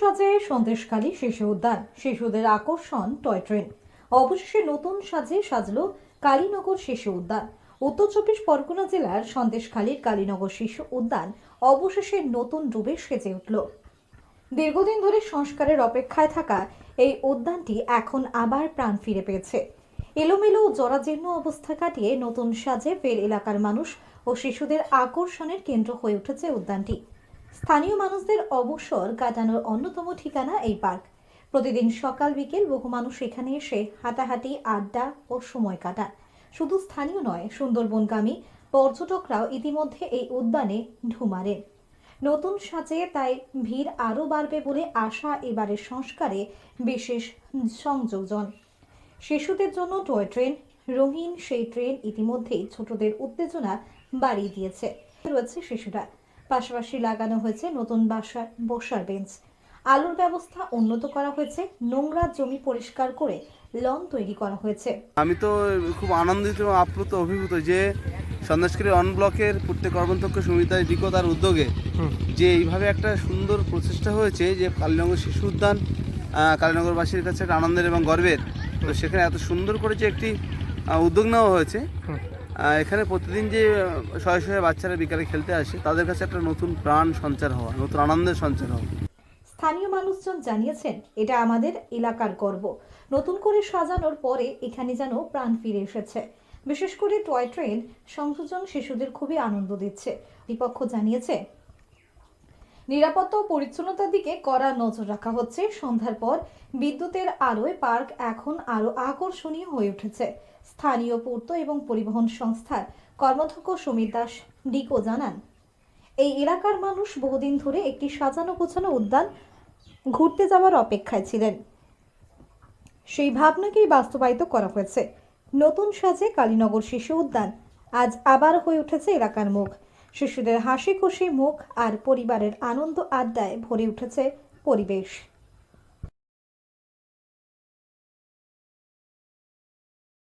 সাজে সন্দেশখালী শিশু উদ্যান। শিশুদের আকর্ষণ টয় ট্রেন। অবশেষে নতুন সাজে সাজলো কালীনগর শিশু উদ্যান। উত্তর চব্বিশ পরগনা জেলার সন্দেশখালীর কালীনগর শিশু উদ্যান অবশেষে নতুন রূপে সেজে উঠল। দীর্ঘদিন ধরে সংস্কারের অপেক্ষায় থাকা এই উদ্যানটি এখন আবার প্রাণ ফিরে পেয়েছে। এলোমেলো জরাজীর্ণ অবস্থা কাটিয়ে নতুন সাজে ফের এলাকার মানুষ ও শিশুদের আকর্ষণের কেন্দ্র হয়ে উঠেছে উদ্যানটি। স্থানীয় মানুষদের অবসর কাটানোর অন্যতম ঠিকানা এই পার্ক। প্রতিদিন সকাল, বিকেল বহু মানুষ এখানে এসে হাঁটাহাঁটি, আড্ডা ও সময় কাটান। শুধু স্থানীয় নয়, সুন্দরবনগামী পর্যটকরাও ইতিমধ্যে এই উদ্যানে ঢু মারেন। নতুন সাজে তাই ভিড় আরও বাড়বে বলে আশা এবারের সংস্কারে বিশেষ সংযোজন শিশুদের জন্য টয় ট্রেন, রঙিন সেই ট্রেন ইতিমধ্যেই ছোটদের উত্তেজনা বাড়িয়ে দিয়েছে। রয়েছে শিশুরা। পাশাপাশি লাগানো হয়েছে নতুন বাসার বসার বেঞ্চ। আলোর ব্যবস্থা উন্নত করা হয়েছে নোংরা জমি পরিষ্কার করে লন তৈরি করা হয়েছে। আমি তো খুব আনন্দিত এবং আপ্লুত অভিভূত যে সন্দেশকারী অন ব্লকের প্রত্যেক কর্মধ্যক্ষ সুমিতায় দিকো তার উদ্যোগে যে এইভাবে একটা সুন্দর প্রচেষ্টা হয়েছে যে কালীনগর শিশু উদ্যান কালীনগরবাসীর কাছে একটা আনন্দের এবং গর্বের। তো সেখানে এত সুন্দর করে যে একটি উদ্যোগ নেওয়া হয়েছে। এখানে প্রতিদিন যে শয়ে শয়ে বাচ্চারা বিকালে খেলতে আসে, তাদের কাছে একটা নতুন প্রাণ সঞ্চার হওয়া, নতুন আনন্দের সঞ্চার হওয়া। স্থানীয় মানুষজন জানিয়েছেন, এটা আমাদের এলাকার গর্ব। নতুন করে সাজানোর পরে এখানে যেন প্রাণ ফিরে এসেছে। বিশেষ করে টয় ট্রেন সংযোজন শিশুদের খুবই আনন্দ দিচ্ছে। বিপক্ষ জানিয়েছে নিরাপত্তা ও পরিচ্ছন্নতার দিকে কড়া নজর রাখা হচ্ছে। সন্ধ্যার পর বিদ্যুতের আলোয় পার্ক এখন আরও আকর্ষণীয় হয়ে উঠেছে। স্থানীয় পূর্ত এবং পরিবহন সংস্থার কর্মধ্যক্ষ সুমিত দাস ডিকো জানান, এই এলাকার মানুষ বহুদিন ধরে একটি সাজানো গোছানো উদ্যান ঘুরতে যাওয়ার অপেক্ষায় ছিলেন। সেই ভাবনাকেই বাস্তবায়িত করা হয়েছে। নতুন সাজে কালীনগর শিশু উদ্যান আজ আবার হয়ে উঠেছে এলাকার মুখ। শিশুদের হাসি খুশি মুখ আর পরিবারের আনন্দ আড্ডায় ভরে উঠেছে পরিবেশ।